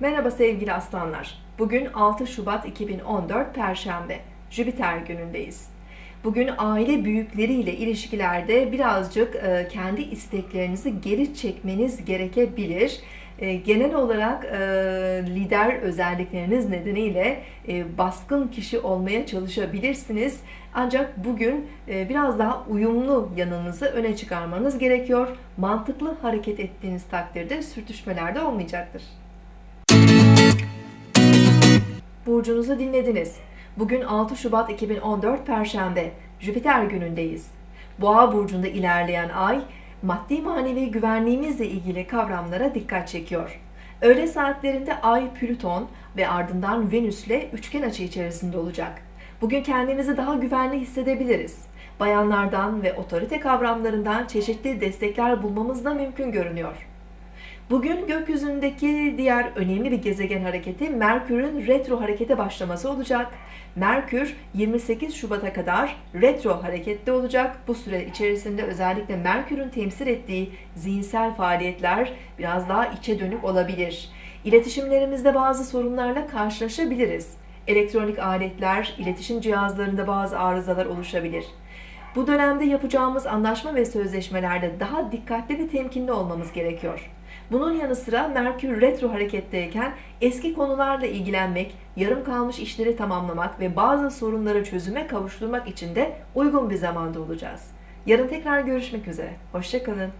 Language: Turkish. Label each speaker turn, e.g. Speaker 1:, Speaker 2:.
Speaker 1: Merhaba sevgili aslanlar. Bugün 6 Şubat 2014 Perşembe. Jüpiter günündeyiz. Bugün aile büyükleriyle ilişkilerde birazcık e, kendi isteklerinizi geri çekmeniz gerekebilir. E, Genel olarak e, lider özellikleriniz nedeniyle baskın kişi olmaya çalışabilirsiniz. Ancak bugün biraz daha uyumlu yanınızı öne çıkarmanız gerekiyor. Mantıklı hareket ettiğiniz takdirde sürtüşmeler de olmayacaktır. Burcunuzu dinlediniz. Bugün 6 Şubat 2014 Perşembe. Jüpiter günündeyiz. Boğa burcunda ilerleyen ay maddi manevi güvenliğimizle ilgili kavramlara dikkat çekiyor. Öğle saatlerinde Ay Plüton ve ardından Venüs'le üçgen açı içerisinde olacak. Bugün kendimizi daha güvenli hissedebiliriz. Bayanlardan ve otorite kavramlarından çeşitli destekler bulmamız da mümkün görünüyor. Bugün gökyüzündeki diğer önemli bir gezegen hareketi Merkür'ün retro harekete başlaması olacak. Merkür 28 Şubat'a kadar retro harekette olacak. Bu süre içerisinde özellikle Merkür'ün temsil ettiği zihinsel faaliyetler biraz daha içe dönük olabilir. İletişimlerimizde bazı sorunlarla karşılaşabiliriz. Elektronik aletler, iletişim cihazlarında bazı arızalar oluşabilir. Bu dönemde yapacağımız anlaşma ve sözleşmelerde daha dikkatli ve temkinli olmamız gerekiyor. Bunun yanı sıra Merkür retro hareketteyken eski konularla ilgilenmek, yarım kalmış işleri tamamlamak ve bazı sorunları çözüme kavuşturmak için de uygun bir zamanda olacağız. Yarın tekrar görüşmek üzere. Hoşçakalın.